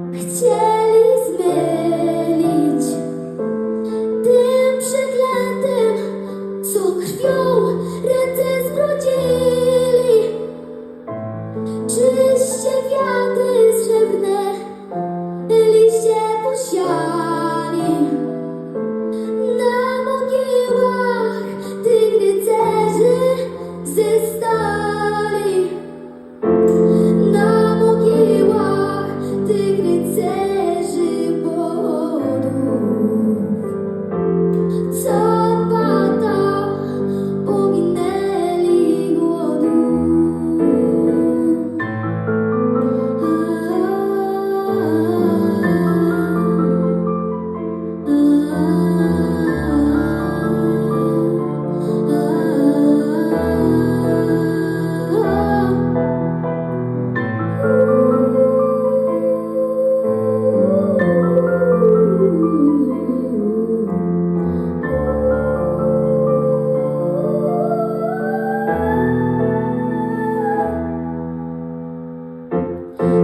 Chcieliśmy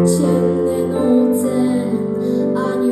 ciemne noce, anioł.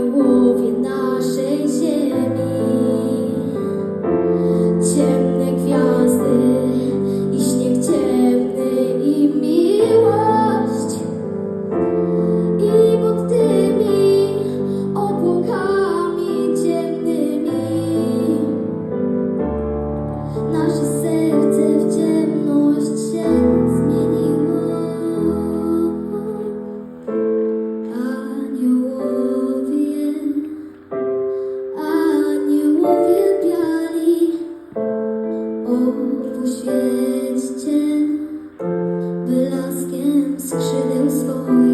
know